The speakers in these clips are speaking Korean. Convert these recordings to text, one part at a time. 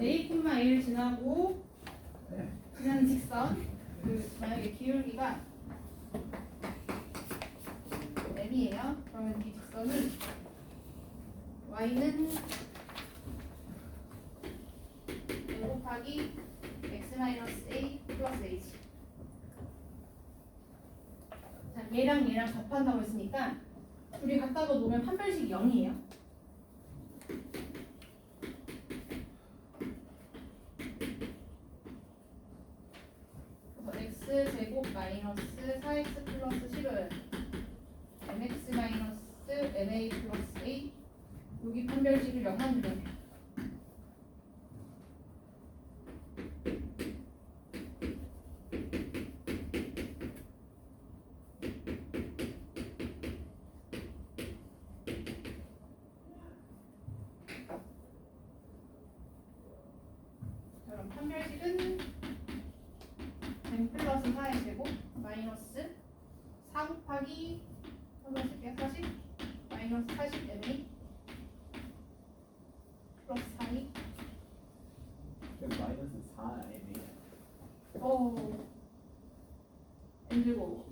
A, A를 지나고 네. 지나는 직선 그 만약에 기울기가 m이에요. 그러면 이 직선이 y는 m 곱하기 x 마이너스 a 플러스 h. 자, 얘랑 얘랑 접한다고 했으니까 둘이 갖다가 놓으면 판별식이 0이에요. 그래서 x 제곱 마이너스 4x 플러스 10은 mx 마이너스 ma 플러스 a 여기 판별식을 0만 주면 돼요. 자, 그럼 판별식은 m 플러스 4의 제곱 마이너스 4 곱하기 한번 쓸게요 40 마이너스 40 m 플러스 4이? 그럼 마이너스 4 m 오 m 제곱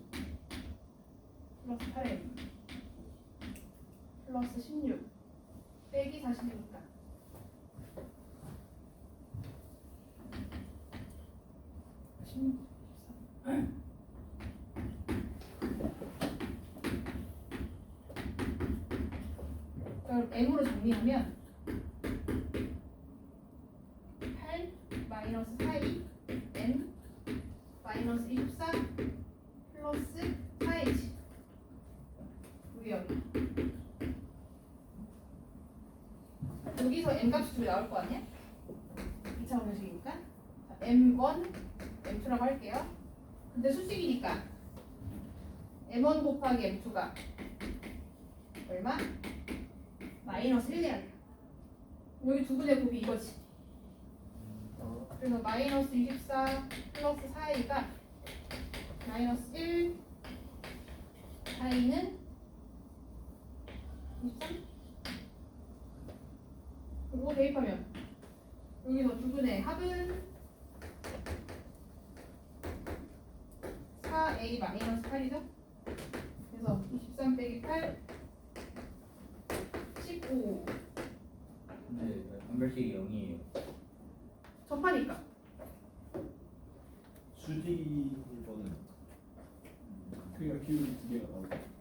플러스 8m 플러스 16 빼기 40이니까. 십 m으로 정리하면 8 마이너스 4이 m 마이너스 24 플러스 4h 우리 여기 여기서 m 값이 두개 나올 거 아니야? 2차 방정식이니까 자, m1 m2라고 할게요 근데 수식이니까 m1 곱하기 m2가 얼마? 마이너스 1 해야 돼. 여기 두 분의 곱이 이거지. 그래서 마이너스 24 플러스 4a가 마이너스 1 4a는 23 그리고 대입하면 여기서 두 분의 합은 4a 마이너스 8이죠? 그래서 23 빼기 8 15 근데 판별식이 0이에요 접하니까 수직이거든. 그러니까 기울기 두 개가 나오고.